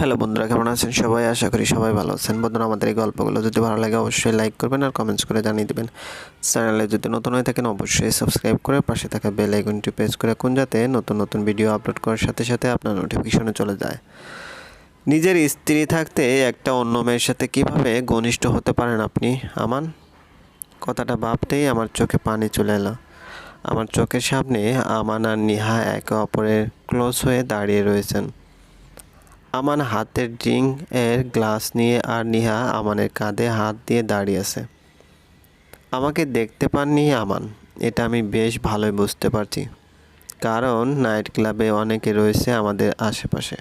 Hello বন্ধুরা, কেমন আছেন সবাই? আশা করি সবাই ভালো আছেন। বন্ধুরা, আমাদের এই গল্পগুলো যদি ভালো লাগে অবশ্যই লাইক করবেন আর কমেন্টস করে জানিয়ে দেবেন। চ্যানেলে যদি নতুন হয়ে থাকেন অবশ্যই সাবস্ক্রাইব করে পাশে থাকা বেল আইকনটি প্রেস করে কোন যাতে নতুন নতুন ভিডিও আপলোড করার সাথে সাথে আপনার নোটিফিকেশনে চলে যায়। নিজের স্ত্রী থাকতে একটা অন্য মেয়ের সাথে কীভাবে ঘনিষ্ঠ হতে পারেন আপনি? আমান, কথাটা ভাবতেই আমার চোখে পানি চলে এলো। আমার চোখের সামনে আমান আর নিহা একে অপরের ক্লোজ হয়ে দাঁড়িয়ে রয়েছেন। আমান হাতের ড্রিঙ্ক এর গ্লাস নিয়ে আর নিহা আমানের কাঁধে হাত দিয়ে দাঁড়িয়ে আছে। আমাকে দেখতে পাননি আমান, এটা আমি বেশ ভালোই বুঝতে পারছি, কারণ নাইট ক্লাবে অনেকে রয়েছে আমাদের আশেপাশে।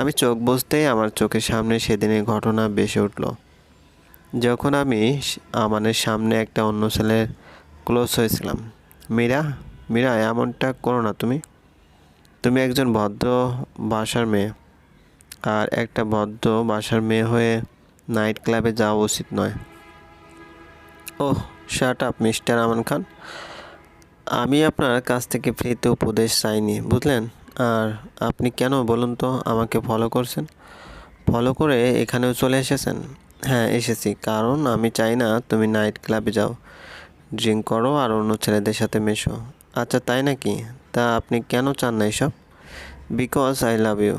আমি চোখ বুঝতেই আমার চোখের সামনে সেদিনের ঘটনা বেসে উঠল। যখন আমি আমানের সামনে একটা অন্য ছেলের ক্লোজ হয়েছিলাম, মীরা মীরা, এমনটা করো না তুমি। তুমি একজন ভদ্র, বাসার মেয়ে। আর একটা ভদ্র বাসার মেয়ে হয়ে নাইট ক্লাবে যাওয়া উচিত নয়। ওহ shut up mister Aman Khan. আমি আপনার কাছ থেকে ফ্রিতে উপদেশ চাইনি, বুঝলেন? আর আপনি কেন বলুন তো আমাকে ফলো করছেন? ফলো করে এখানেও চলে এসেছেন? হ্যাঁ এসেছি। কারণ আমি চাই না তুমি নাইট ক্লাবে যাও। ড্রিঙ্ক করো আর অন্য ছেলেদের সাথে মেশো। আচ্ছা তাই নাকি? তা আপনি কেন চান না এসব? Because I love you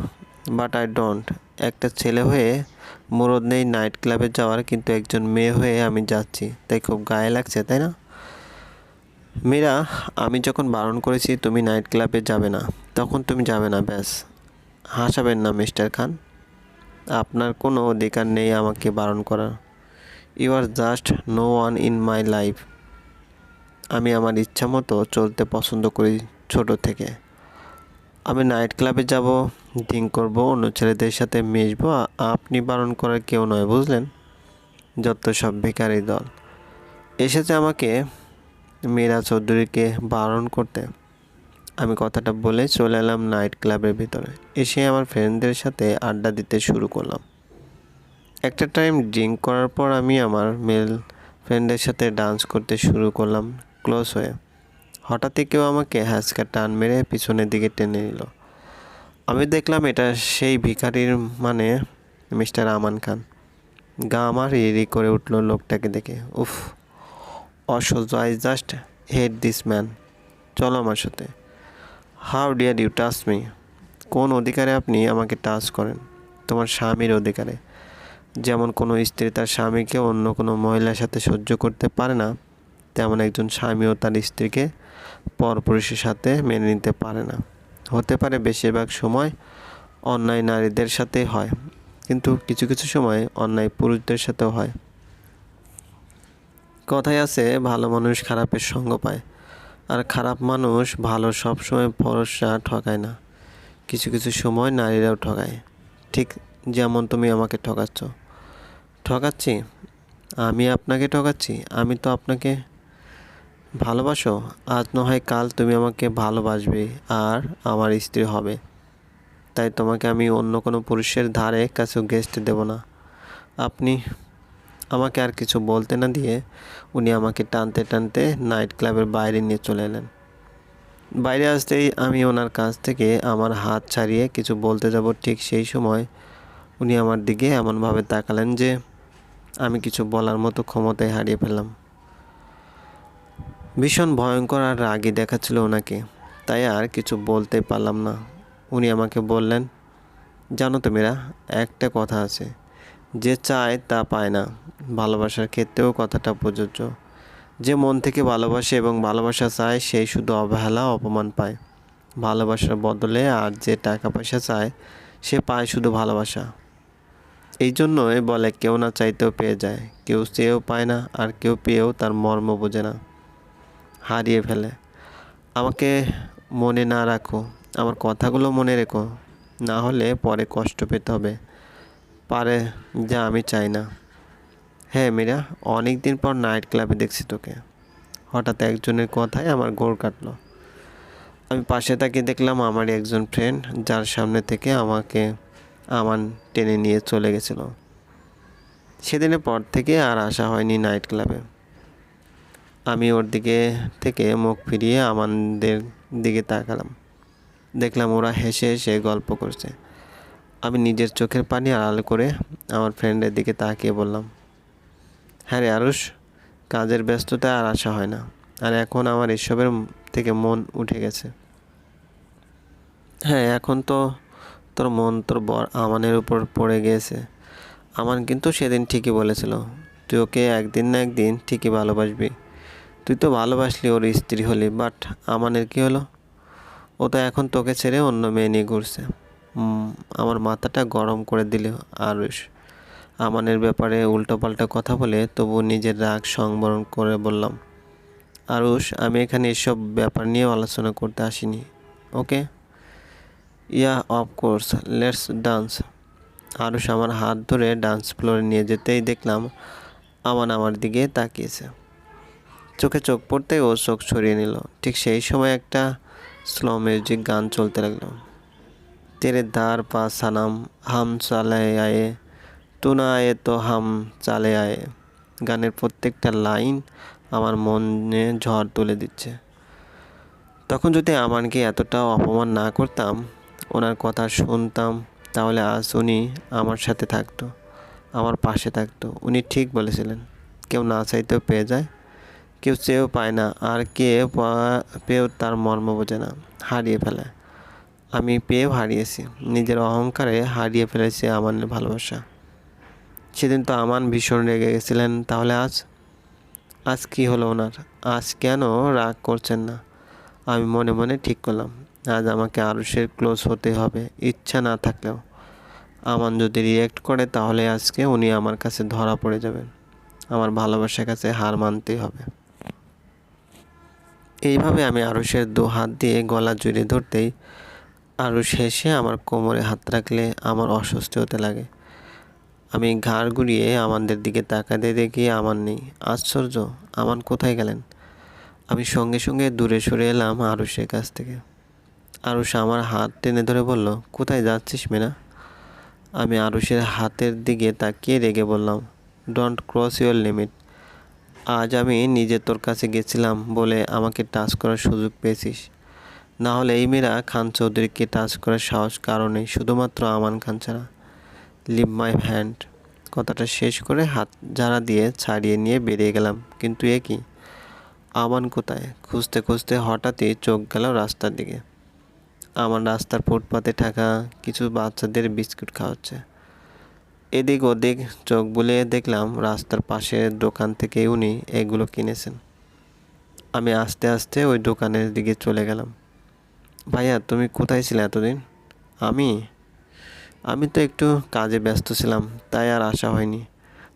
but I don't একটা ছেলে হয়ে মুরদ নেই নাইট ক্লাবে যাওয়ার, কিন্তু একজন মেয়ে হয়ে আমি যাচ্ছি। তাই খুব গায়ে লাগছে, তাই না? মীরা, আমি যখন বারণ করেছি, তুমি নাইট ক্লাবে যাবে না। তখন তুমি যাবে না, ব্যাস। হাসাবেন না, মিস্টার খান। আপনার কোনো অধিকার নেই আমাকে বারণ করার। You are just no one in my life আমি আমার ইচ্ছা মতো চলতে পছন্দ করি ছোট থেকে। আমি নাইট ক্লাবে যাব। ড্রিঙ্ক করব, অন্য ছেলেদের সাথে মিশবো আপনি বারণ করার কেউ নয়, বুঝলেন? যত সব বেকারি দল। এসেছে আমাকে মীরা চৌধুরীকে বারণ করতে। আমি কথাটা বলে চলে এলাম নাইট ক্লাবের ভিতরে। এসে আমার ফ্রেন্ডদের সাথে আড্ডা দিতে শুরু করলাম। একটা টাইম ড্রিঙ্ক করার পর আমি আমার মেল ফ্রেন্ডের সাথে ডান্স করতে শুরু করলাম ক্লোজ হয়ে। হঠাৎই কেউ আমাকে হ্যাঁচকা টান মেরে পিছনের দিকে টেনে নিল। আমি দেখলাম এটা সেই ভিখারির মানে মিস্টার আমান খান। গা আমার রি করে উঠল লোকটাকে দেখে। উফ, অসহ্য, I just hate this man. চলো আমার সাথে। How dare you touch me? কোন অধিকারে আপনি আমাকে টাচ করেন? তোমার স্বামীর অধিকারে। যেমন কোনো স্ত্রী তার স্বামীকে অন্য কোনো মহিলার সাথে সহ্য করতে পারে না, তেমন একজন স্বামীও তার স্ত্রীকে পরপুরুষের সাথে মেনে নিতে পারে না। হতে পারে বেশিরভাগ সময় অন্যায় নারীদের সাথে হয়, কিন্তু কিছু কিছু সময় অন্যায় পুরুষদের সাথেও হয়। কথায় আছে, ভালো মানুষ খারাপের সঙ্গ পায়, আর খারাপ মানুষ ভালো সবসময় ভরসা ঠকায় না। কিছু কিছু সময় নারীরাও ঠকায়। ঠিক যেমন তুমি আমাকে ঠকাচ্ছ। ঠকাচ্ছি? আমি আপনাকে ঠকাচ্ছি? আমি তো আপনাকে ভালোবাসো? আজ না হয় কাল তুমি আমাকে ভালোবাসবে আর আমার স্ত্রী হবে। তাই তোমাকে আমি অন্য কোনো পুরুষের ধারে কাছে গেস্ট দেব না। আপনি আমাকে আর কিছু বলতে না দিয়ে উনি আমাকে টানতে টানতে নাইট ক্লাবের বাইরে নিয়ে চলে এলেন। বাইরে আসতেই আমি ওনার কাছ থেকে আমার হাত ছাড়িয়ে কিছু বলতে যাব ঠিক সেই সময় উনি আমার দিকে এমনভাবে তাকালেন যে আমি কিছু বলার মতো ক্ষমতায় হারিয়ে ফেললাম। ভীষণ ভয়ঙ্কর আর রাগী দেখাচ্ছিল ওনাকে। তাই আর কিছু বলতে পারলাম না। উনি আমাকে বললেন, জানো তো মেয়েরা একটা কথা আছে। যে চায় তা পায় না। ভালোবাসার ক্ষেত্রেও কথাটা প্রযোজ্য। যে মন থেকে ভালোবাসে এবং ভালোবাসা চায় সেই শুধু অবহেলা, অপমান পায়। ভালোবাসার বদলে আর যে টাকা পয়সা চায়, সে পায় শুধু ভালোবাসা। এই জন্যই বলে, কেউ না চাইতেও পেয়ে যায়। কেউ চেয়েও পায় না, আর কেউ পেয়েও তার মর্ম বোঝে না। হারিয়ে ফেলে। আমাকে মনে না রাখো, আমার কথাগুলো মনে রেখো। না হলে পরে কষ্ট পেতে হবে। পারে যা আমি চাই না। হ্যাঁ মীরা অনেক দিন পর নাইট ক্লাবে দেখছি তোকে। হঠাৎ একজনের কথায় আমার গোড় কাটলো। আমি পাশে তাকিয়ে দেখলাম আমারই একজন ফ্রেন্ড যার সামনে থেকে আমাকে আমান টেনে নিয়ে চলে গেছিল। সেদিনের পর থেকে আর আসা হয়নি নাইট ক্লাবে। আমি ওর দিকে থেকে মুখ ফিরিয়ে আমাদের দিকে তাকালাম। দেখলাম ওরা হেসে হেসে গল্প করছে। আমি নিজের চোখের পানি আড়াল করে আমার ফ্রেন্ডের দিকে তাকিয়ে বললাম হ্যাঁ রে আরুষ, কাজের ব্যস্ততায় আর আসা হয় না। আর এখন আমার এসবের থেকে মন উঠে গেছে। হ্যাঁ এখন তো তোর মন তোর বর আমানের উপর পড়ে গিয়েছে আমান কিন্তু সেদিন ঠিকই বলেছিল, তুই ওকে একদিন না একদিন ঠিকই ভালোবাসবি। তুই তো ভালোবাসলি ওর স্ত্রী হলি বাট আমানের কি হলো? ও তো এখন তোকে ছেড়ে অন্য মেয়ে নিয়ে ঘুরছে। আমার মাথাটা গরম করে দিল আরুষ। আমানের ব্যাপারে উল্টোপাল্টা কথা বলে তবু নিজের রাগ সংবরণ করে বললাম, আরুষ, আমি এখানে এসব ব্যাপার নিয়ে আলোচনা করতে আসিনি, okay? Yeah of course let's dance Arush আমার হাত ধরে ডান্স ফ্লোরে নিয়ে যেতেই দেখলাম, আমান আমার দিকে তাকিয়েছে। চোখে চোখ পড়তেই ও চোখ সরিয়ে নিল। ঠিক সেই সময় একটা স্লো মিউজিক গান চলতে লাগল। তেরে দার পা সানাম, হাম চালে আয়ে তু না আয়ে তো হাম চালে আয়ে। গানের প্রত্যেকটা লাইন আমার মনে ঝড় তুলে দিচ্ছে। তখন যদি আমানকে এতটাও অপমান না করতাম, ওনার কথা শুনতাম, তাহলে আজ উনি আমার সাথে থাকতো, আমার পাশে থাকতো। উনি ঠিক বলেছিলেন, কেউ না চাইতেও পেয়ে যায়। কেউ চেয়েও পায় না, আর কে পেয়েও তার মর্ম বোঝে না, হারিয়ে ফেলে। আমি পেয়েও হারিয়েছি, নিজের অহংকারে হারিয়ে ফেলেছি আমানের ভালোবাসা। সেদিন তো আমান ভীষণ রেগে গেছিলেন, তাহলে আজ? আজ কি হলো ওনার? আজ কেন রাগ করছেন না? আমি মনে মনে ঠিক করলাম, আজ আমাকে আরুষের ক্লোজ হতে হবে, ইচ্ছা না থাকলেও। আমান যদি রিয়েক্ট করে, তাহলে আজকে উনি আমার কাছে ধরা পড়ে যাবেন। আমার ভালোবাসার কাছে হার মানতেই হবে। এইভাবে আমি আরুষের দু হাত দিয়ে গলা জড়িয়ে ধরতেই আরুষ হেসে আমার কোমরে হাত রাখলে আমার অস্বস্তি হতে লাগে। আমি ঘাড় ঘুরিয়ে আমাদের দিকে তাকাতে দেখি আমার নেই। আশ্চর্য, আমান কোথায় গেলেন? আমি সঙ্গে সঙ্গে দূরে সরে এলাম আরুষের কাছ থেকে। আরুষ আমার হাত টেনে ধরে বলল, কোথায় যাচ্ছিস মেনা? আমি আরুষের হাতের দিকে তাকিয়ে রেগে বললাম ডোন্ট ক্রস ইউর লিমিট আজ আমি নিজে তোর কাছে গেছিলাম বলে আমাকে টাচ করার সুযোগ পেয়েছিস। না হলে এই মেয়েরা খান চৌধুরীকে টাচ করার সাহস কারণে শুধুমাত্র আমান খান ছাড়া। Leave my hand. কথাটা শেষ করে হাত ঝাড়া দিয়ে ছাড়িয়ে নিয়ে বেরিয়ে গেলাম, কিন্তু এ কি? আমান কোথায়? খুঁজতে খুঁজতে হঠাৎই চোখ গেল রাস্তার দিকে। আমার রাস্তার ফুটপাতে থাকা কিছু বাচ্চাদের বিস্কুট খাওয়াচ্ছে। এদিক ওদিক চোখ বুলিয়ে দেখলাম রাস্তার পাশের দোকান থেকে উনি এগুলো কিনেছেন। আমি আস্তে আস্তে ওই দোকানের দিকে চলে গেলাম। ভাইয়া, তুমি কোথায় ছিলে এতদিন? আমি? আমি তো একটু কাজে ব্যস্ত ছিলাম, তাই আর আসা হয়নি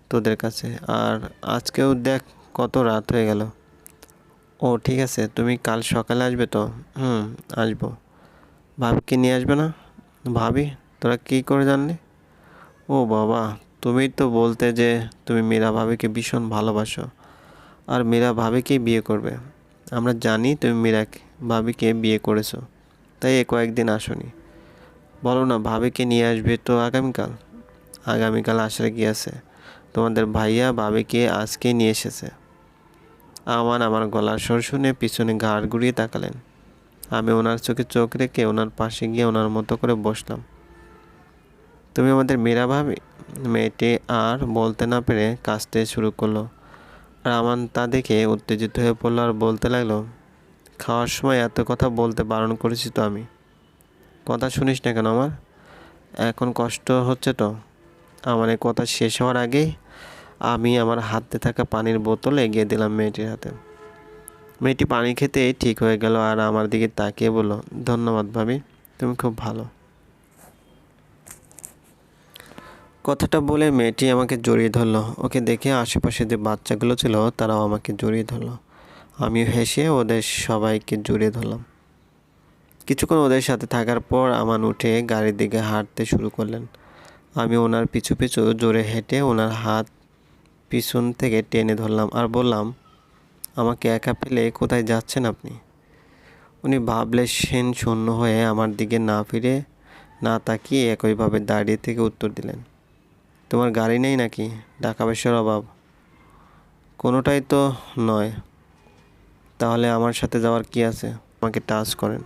তোদের কাছে। আর আজকেও দেখ কত রাত হয়ে গেল। ও, ঠিক আছে, তুমি কাল সকালে আসবে তো? হুম, আসব। ভাবিকে নিয়ে আসবে না? ভাবি, তোরা কী করে জানলি? ও বাবা, তুমি তো বলতে যে তুমি মীরা ভাবিকে ভীষণ ভালোবাসো। আর মীরা ভাবিকেই বিয়ে করবে। আমরা জানি তুমি মীরা ভাবিকে বিয়ে করেছ। তাই এ কয়েকদিন আসনি। বলো না, ভাবিকে নিয়ে আসবে তো আগামীকাল? আগামীকাল আসার কি আছে? তোমাদের ভাইয়া ভাবিকে আজকেই নিয়ে এসেছে। আমার আমার গলার স্বর শুনে পিছনে ঘাড় ঘুরিয়ে তাকালেন। আমি ওনার চোখে চোখ রেখে ওনার পাশে গিয়ে ওনার মতো করে বসলাম। তুমি আমাদের মেয়েরা ভাবি? মেয়েটি আর বলতে না পেরে কাঁচতে শুরু করল। আর আমান তা দেখে উত্তেজিত হয়ে পড়ল আর বলতে লাগল, খাওয়ার সময় এত কথা বলতে বারণ করেছি তো আমি। কথা শুনিস না কেন আমার? এখন কষ্ট হচ্ছে তো। আমার এই কথা শেষ হওয়ার আগেই আমি আমার হাতে থাকা পানির বোতল এগিয়ে দিলাম মেয়েটির হাতে। মেয়েটি পানি খেতে ঠিক হয়ে গেল আর আমার দিকে তাকিয়ে বলল, ধন্যবাদ ভাবি, তুমি খুব ভালো। কথাটা বলে মেয়েটি আমাকে জড়িয়ে ধরলো। ওকে দেখে আশেপাশে যে বাচ্চাগুলো ছিল, তারাও আমাকে জড়িয়ে ধরলো। আমিও হেসে ওদের সবাইকে জড়িয়ে ধরলাম। কিছুক্ষণ ওদের সাথে থাকার পর আমান উঠে গাড়ির দিকে হাঁটতে শুরু করলেন। আমি ওনার পিছু পিছু জোরে হেঁটে ওনার হাত পিছন থেকে টেনে ধরলাম আর বললাম, আমাকে একা পেলে কোথায় যাচ্ছেন আপনি? উনি ভাবলে সেন শূন্য হয়ে আমার দিকে না ফিরে না তাকিয়ে একইভাবে দাঁড়িয়ে থেকে উত্তর দিলেন। তোমার গাড়ি নেই নাকি? টাকা পয়সার অভাব। কোনোটাই তো নয়। তাহলে আমার সাথে যাওয়ার কি আছে? আমাকে টাচ করেন।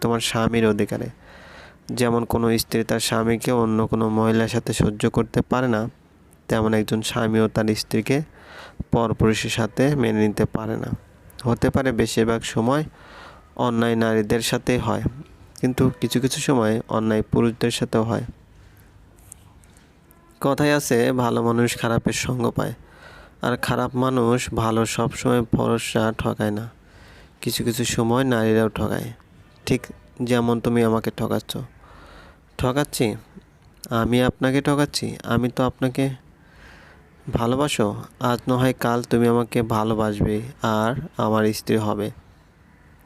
তোমার স্বামীর অধিকারে। যেমন কোনো স্ত্রী তার স্বামীকে অন্য কোনো মহিলার সাথে সহ্য করতে পারে না, তেমন একজন স্বামীও তার স্ত্রীকে পরপুরুষের সাথে মেনে নিতে পারে না। হতে পারে বেশিরভাগ সময় অন্যায় নারীদের সাথে হয়, কিন্তু কিছু কিছু সময় অন্যায় পুরুষদের সাথেও হয়। কথায় আছে, ভালো মানুষ খারাপের সঙ্গ পায়। আর খারাপ মানুষ ভালো সবসময় ভরসা ঠকায় না। কিছু কিছু সময় নারীরাও ঠকায়। ঠিক যেমন তুমি আমাকে ঠকাচ্ছ। ঠকাচ্ছি? আমি আপনাকে ঠকাচ্ছি? আমি তো আপনাকে ভালোবাসো। আজ না হয় কাল তুমি আমাকে ভালোবাসবে আর আমার স্ত্রী হবে।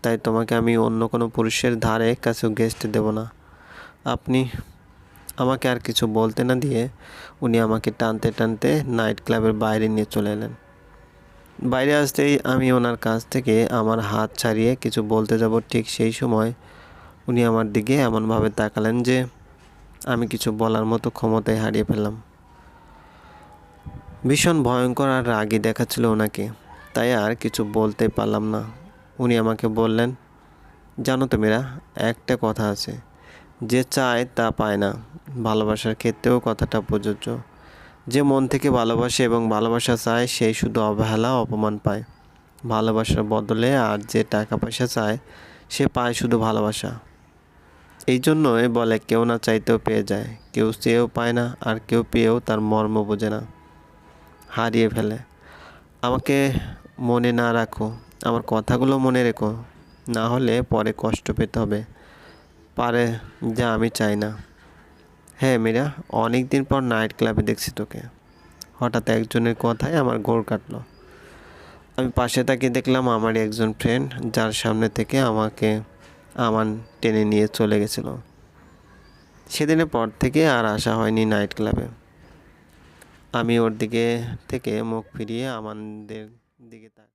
তাই তোমাকে আমি অন্য কোনো পুরুষের ধারে কাছে গেস্ট দেব না। আপনি আমাকে আর কিছু বলতে না দিয়ে উনি আমাকে টানতে টানতে নাইট ক্লাবের বাইরে নিয়ে চলে এলেন। বাইরে আসতেই আমি ওনার কাছ থেকে আমার হাত ছাড়িয়ে কিছু বলতে যাব ঠিক সেই সময় উনি আমার দিকে এমনভাবে তাকালেন যে আমি কিছু বলার মতো ক্ষমতায় হারিয়ে ফেললাম। ভীষণ ভয়ঙ্কর আর রাগী দেখাচ্ছিল ওনাকে, তাই আর কিছু বলতে পারলাম না। উনি আমাকে বললেন, জানো তো মেয়েরা একটা কথা আছে। যে চায় তা পায় না। ভালোবাসার ক্ষেত্রেও কথাটা প্রযোজ্য। যে মন থেকে ভালোবাসে এবং ভালোবাসা চায় সেই শুধু অবহেলা, অপমান পায়। ভালোবাসার বদলে আর যে টাকা পয়সা চায়, সে পায় শুধু ভালোবাসা। এই জন্যই বলে, কেউ না চাইতেও পেয়ে যায়। কেউ চেয়েও পায় না, আর কেউ পেয়েও তার মর্ম বোঝে না। হারিয়ে ফেলে। আমাকে মনে না রাখো। আমার কথাগুলো মনে রেখো। না হলে পরে কষ্ট পেতে হবে। পারে যা আমি চাই না। হ্যাঁ মীরা অনেক দিন পর নাইট ক্লাবে দেখছি তোকে। হঠাৎ একজনের কথায় আমার গোড় কাটলো। আমি পাশে তাকিয়ে দেখলাম আমারই একজন ফ্রেন্ড যার সামনে থেকে আমাকে আমান টেনে নিয়ে চলে গেছিল। সেদিনের পর থেকে আর আসা হয়নি নাইট ক্লাবে আমি ওর দিকে থেকে মুখ ফিরিয়ে আমাদের দিকে তাক